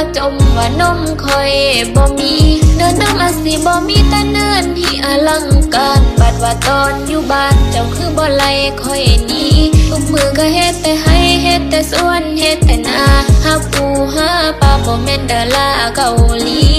มาจมว่านมคอยบ่มีเดินน้ำอาสิบ่มีแต่เนินที่อลังการบัดว่าตอนอยู่บ้านเจ้าคือบ่ไลคอยหนี้ทุกมือก็เฮ็ดแต่ให้เฮ็ดแต่สวนเฮ็ดแต่นาหาปูหาปลาบ่แม่นดาราเกาหลี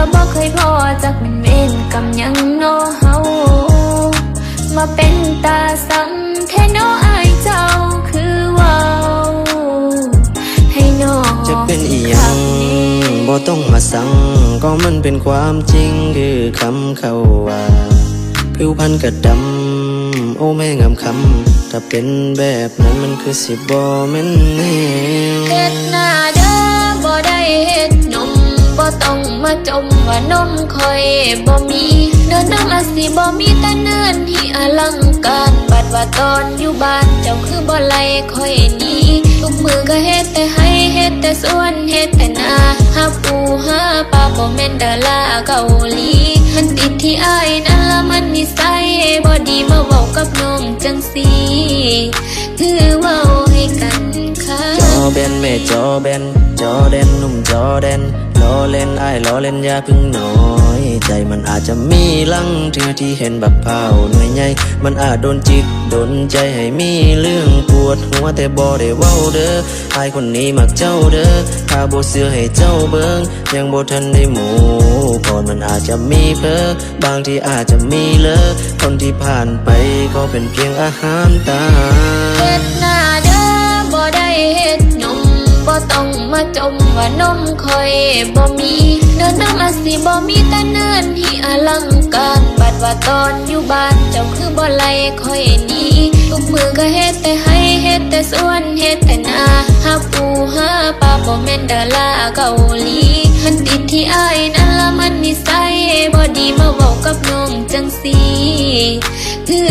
ก็บอกเคยพอจากเป็นเวรกำยังโนเฮามาเป็นตาสังแค่น้ออายเจ้าคือว้าให้นอจะเป็นอีหยังบ่ต้องมาสั่งก็มันเป็นความจริงคือคำเขาว่าผิวพรรณกระดำโอ้แม่งามคำถ้าเป็นแบบนั้นมันคือสิบ่แม่นแนว นมคอยบ่มีเดินน้ำอาสิบ่มีแต่เนินที่อลังการบัดว่าตอนอยู่บ้านเจ้าคือบ่ไลคอยนี้ทุกมือก็เฮ็ดแต่ให้เฮ็ดแต่สวนเฮ็ดแต่นาหาปูหาปลาบ่แม่นดาราเกาหลีมันติดที่อายนั่นละมันนิสัยบ่ดีมาเว้ากับน้องจังสีคือเว้าให้กันค่ะจอแบนแม่จอแบนจอแดนนุ่มจอแดน ล้อเล่นไอ้ายล้อเล่นอย่าเพึ่งน้อยใจมันอาจจะมีลังเทือที่เห็นบักเผาหน่วยใหญ่มันอาจโดนจิตโดนใจให้มีเรื่องปวดหัวแต่บ่ได้เว้าเด้อไอ้คนนี้มักเจ้าเด้อถ้าบ่เสือให้เจ้าเบิงยังบ่ทันได้หมู่ก่อนมันอาจจะมีเพอบางที่อาจจะมีเลิกคนที่ผ่านไปก็เป็นเพียงอาหารตาเฮ็ดหน้าเด้อบ่ได้เฮ็น ต้องมาจมว่านมคอยบ่มีเดินน้ำอาสิบ่มีแต่เนินที่อลังการบัดว่าตอนอยู่บ้านเจ้าคือบ่ไลคอยหนี้ทุกมือก็เฮ็ดแต่ให้เฮ็ดแต่สวนเฮ็ดแต่นาหาปูหาปลาบ่แม่นดาราเกาหลีมันติดที่อายนั่นละมันนิสัยบ่ดีมาเว้ากับน้องจังสีคือ